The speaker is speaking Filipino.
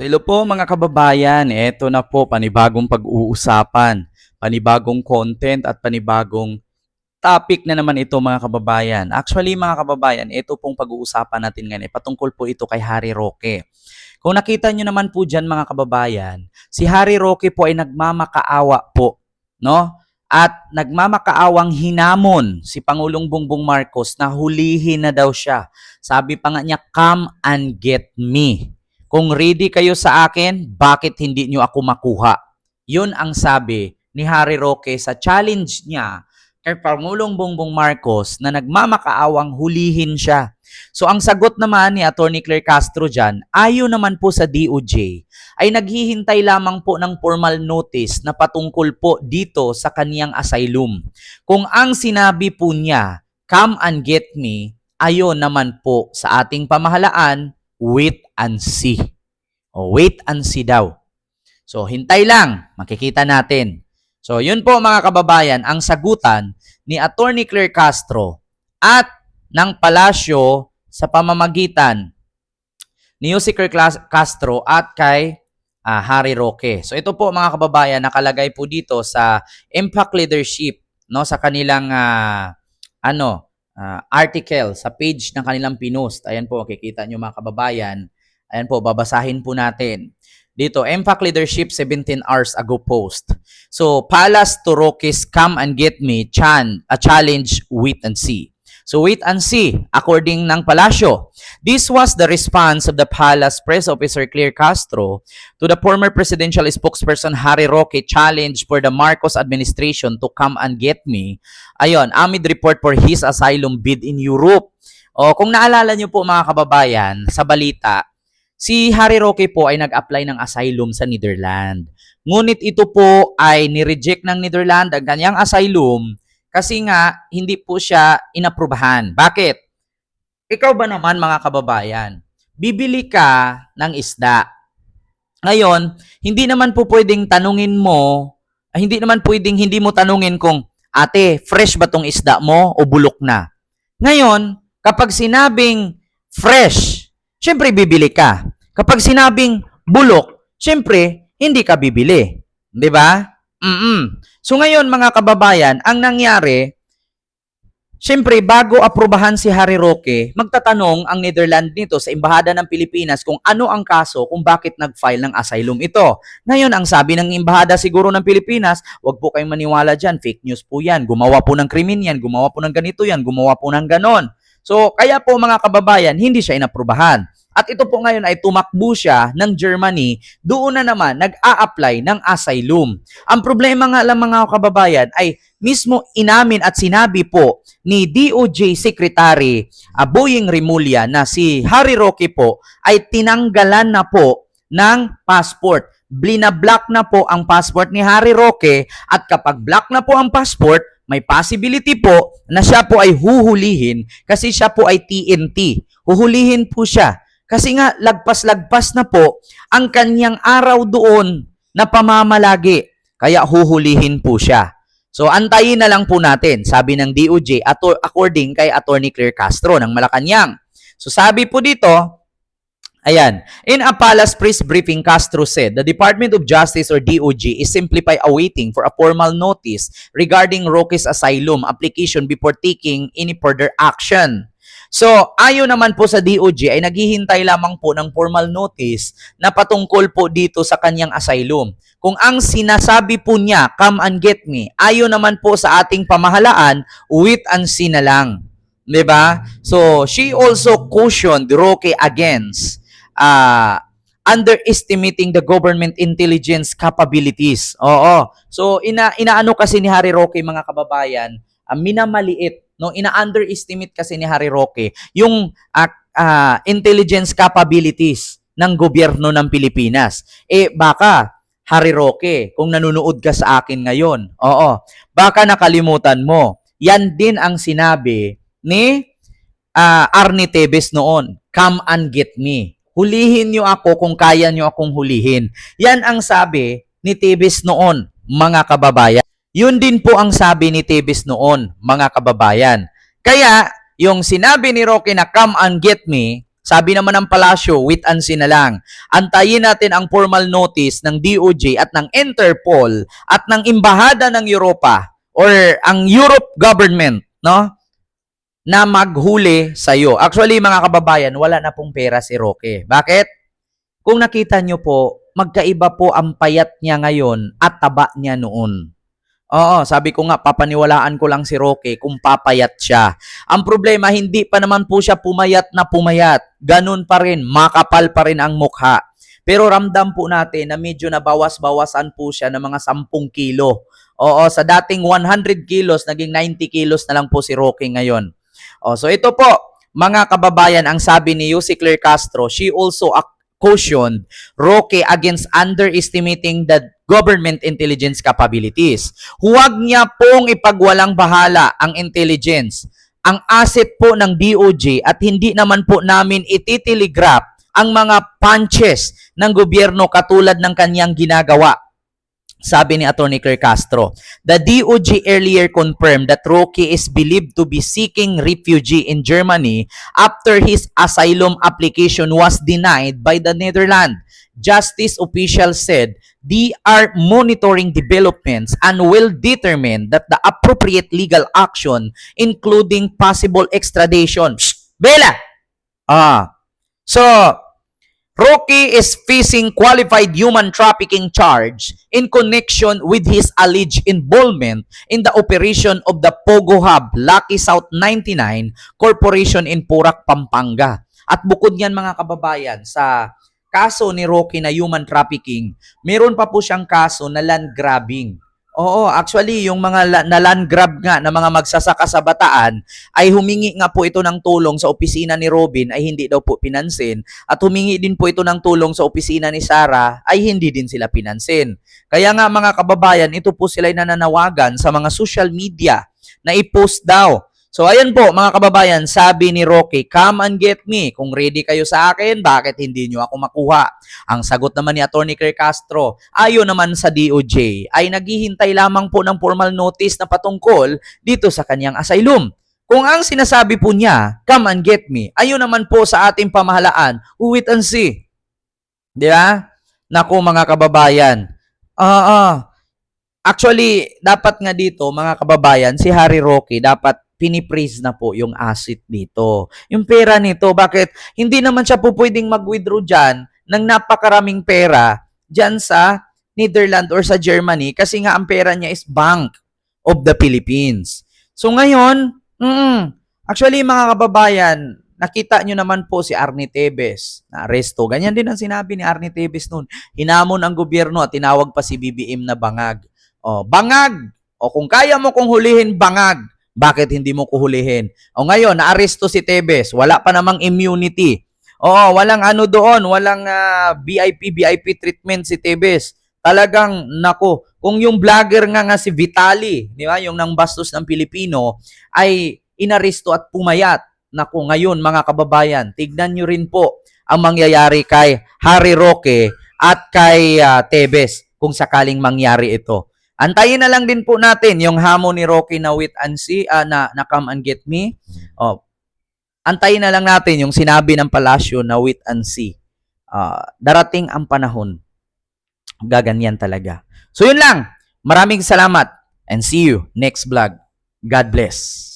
Hello po mga kababayan, eto na po panibagong pag-uusapan, panibagong content at panibagong topic na naman ito mga kababayan. Actually mga kababayan, ito pong pag-uusapan natin ngayon, eh, patungkol po ito kay Harry Roque. Kung nakita nyo naman po dyan mga kababayan, si Harry Roque po ay nagmamakaawa po, no? At nagmamakaawang hinamon si Pangulong Bongbong Marcos na hulihin na daw siya. Sabi pa nga niya, come and get me. Kung ready kayo sa akin, bakit hindi nyo ako makuha? Yun ang sabi ni Harry Roque sa challenge niya kay Pangulong Bongbong Marcos na nagmamakaawang hulihin siya. So ang sagot naman ni Attorney Claire Castro dyan, ayo naman po sa DOJ, ay naghihintay lamang po ng formal notice na patungkol po dito sa kaniyang asylum. Kung ang sinabi po niya, come and get me, ayon naman po sa ating pamahalaan, wait and see. O wait and see daw. So hintay lang, makikita natin. So yun po mga kababayan, ang sagutan ni Attorney Claire Castro at ng palasyo sa pamamagitan ni Clas- Castro at kay ah, Harry Roque. So ito po mga kababayan, nakalagay po dito sa Impact Leadership, no, sa kanilang ah, ano, ah, article sa page ng kanilang pinost. Ayan po, makikita nyo mga kababayan. Ayan po, babasahin po natin. Dito, Impact Leadership 17 hours ago post. So, Palace to Rockies, come and get me, Chan, a challenge, wait and see. So, wait and see, according ng Palasyo. This was the response of the Palace Press Officer Claire Castro to the former presidential spokesperson Harry Roque challenge for the Marcos administration to come and get me. Ayon, amid report for his asylum bid in Europe. O, kung naalala nyo po mga kababayan, sa balita, si Harry Roque po ay nag-apply ng asylum sa Netherlands. Ngunit ito po ay ni-reject ng Netherlands ang kanyang asylum kasi nga hindi po siya inaprubahan. Bakit? Ikaw ba naman mga kababayan, bibili ka ng isda. Ngayon, hindi naman po pwedeng tanungin mo, ah, hindi naman pwedeng hindi mo tanungin kung, ate, fresh ba tong isda mo o bulok na? Ngayon, kapag sinabing fresh, syempre bibili ka. Kapag sinabing bulok, syempre hindi ka bibili. 'Di ba? Mm. So ngayon mga kababayan, ang nangyari, syempre bago aprubahan si Harry Roque, magtatanong ang Netherlands nito sa Embahada ng Pilipinas kung ano ang kaso kung bakit nag-file ng asylum ito. Ngayon, ang sabi ng Embahada siguro ng Pilipinas, wag po kayong maniwala dyan, fake news po yan, gumawa po ng krimen yan, gumawa po ng ganito yan, gumawa po ng ganon. So, kaya po mga kababayan, hindi siya inaprubahan. At ito po ngayon ay tumakbo siya ng Germany, doon na naman nag-a-apply ng asylum. Ang problema nga lang mga kababayan ay mismo inamin at sinabi po ni DOJ Secretary uh, Boying Rimulya na si Harry Roque po ay tinanggalan na po ng passport. Blinablock na po ang passport ni Harry Roque at kapag block na po ang passport, may possibility po na siya po ay huhulihin kasi siya po ay TNT. Huhulihin po siya. Kasi nga, lagpas-lagpas na po ang kanyang araw doon na pamamalagi. Kaya huhulihin po siya. So, antayin na lang po natin, sabi ng DOJ, ato, according kay Attorney Claire Castro ng Malacanang. So, sabi po dito, Ayan. In a palace press briefing, Castro said the Department of Justice or DOJ is simply by awaiting for a formal notice regarding Roque's asylum application before taking any further action. So, ayon naman po sa DOJ ay naghihintay lamang po ng formal notice na patungkol po dito sa kanyang asylum. Kung ang sinasabi po niya, come and get me, ayon naman po sa ating pamahalaan, wait and see na lang. 'Di ba? So, she also cautioned Roque against uh, underestimating the government intelligence capabilities. Oo. So, ina inaano kasi ni Harry Roque mga kababayan, uh, minamaliit no ina-underestimate kasi ni Harry Roque yung uh, uh, intelligence capabilities ng gobyerno ng Pilipinas. Eh baka Harry Roque, kung nanonood ka sa akin ngayon, oo, baka nakalimutan mo. Yan din ang sinabi ni uh, Arnie Tevez noon, come and get me. Hulihin niyo ako kung kaya niyo akong hulihin. Yan ang sabi ni Tevez noon, mga kababayan. Yun din po ang sabi ni Tevez noon, mga kababayan. Kaya, yung sinabi ni Rocky na come and get me, Sabi naman ng palasyo, wait and see na lang. Antayin natin ang formal notice ng DOJ at ng Interpol at ng Embahada ng Europa or ang Europe government, no? Na maghuli sa iyo. Actually, mga kababayan, wala na pong pera si Roque. Bakit? Kung nakita nyo po, magkaiba po ang payat niya ngayon at taba niya noon. Oo, sabi ko nga, papaniwalaan ko lang si Roque kung papayat siya. Ang problema, hindi pa naman po siya pumayat na pumayat. Ganun pa rin, makapal pa rin ang mukha. Pero ramdam po natin na medyo nabawas-bawasan po siya ng mga 10 kilo. Oo, sa dating 100 kilos, naging 90 kilos na lang po si Roque ngayon. O, so ito po, mga kababayan, ang sabi ni Yussi Claire Castro, she also cautioned Roque against underestimating the government intelligence capabilities. Huwag niya pong ipagwalang bahala ang intelligence. Ang asset po ng DOJ at hindi naman po namin ititelegraph ang mga punches ng gobyerno katulad ng kanyang ginagawa. Sabi ni Atty. Claire Castro, the DOJ earlier confirmed that Roque is believed to be seeking refugee in Germany after his asylum application was denied by the Netherlands. Justice officials said they are monitoring developments and will determine that the appropriate legal action, including possible extradition. Bella! Ah. So, Rocky is facing qualified human trafficking charge in connection with his alleged involvement in the operation of the Pogo Hub Lucky South 99 Corporation in Purak, Pampanga. At bukod niyan mga kababayan, sa kaso ni Rocky na human trafficking, meron pa po siyang kaso na land grabbing. Oo, actually, yung mga la- na land grab nga na mga magsasaka sa bataan ay humingi nga po ito ng tulong sa opisina ni Robin ay hindi daw po pinansin at humingi din po ito ng tulong sa opisina ni Sarah ay hindi din sila pinansin. Kaya nga mga kababayan, ito po sila nananawagan sa mga social media na i-post daw. So ayan po mga kababayan, sabi ni Rocky, come and get me. Kung ready kayo sa akin, bakit hindi nyo ako makuha? Ang sagot naman ni Atty. Claire Castro, ayon naman sa DOJ, ay naghihintay lamang po ng formal notice na patungkol dito sa kanyang asylum. Kung ang sinasabi po niya, come and get me, ayon naman po sa ating pamahalaan, wait and see. Di ba? Naku mga kababayan. Ah, ah. Actually, dapat nga dito, mga kababayan, si Harry Roque, dapat pinipraise na po yung asset dito. Yung pera nito, bakit hindi naman siya po pwedeng mag-withdraw dyan ng napakaraming pera dyan sa Netherlands or sa Germany kasi nga ang pera niya is Bank of the Philippines. So ngayon, mm, actually mga kababayan, nakita nyo naman po si Arnie Tevez na aresto. Ganyan din ang sinabi ni Arnie Tevez noon. Hinamon ang gobyerno at tinawag pa si BBM na bangag. O, bangag! O kung kaya mo kong hulihin, bangag. Bakit hindi mo kuhulihin? O ngayon, naaresto si Tevez. Wala pa namang immunity. Oo, walang ano doon, walang ah, VIP, VIP treatment si Tevez. Talagang, nako, kung yung vlogger nga nga si Vitali, di ba, yung nang bastos ng Pilipino, ay inaresto at pumayat. Nako, ngayon mga kababayan, tignan nyo rin po ang mangyayari kay Harry Roque at kay ah, Tevez kung sakaling mangyari ito. Antayin na lang din po natin yung hamon ni Rocky na wait and see, ah, na, na come and get me. Oh, antayin na lang natin yung sinabi ng palasyo na wait and see. Ah, darating ang panahon. Gaganyan talaga. So yun lang. Maraming salamat and see you next vlog. God bless.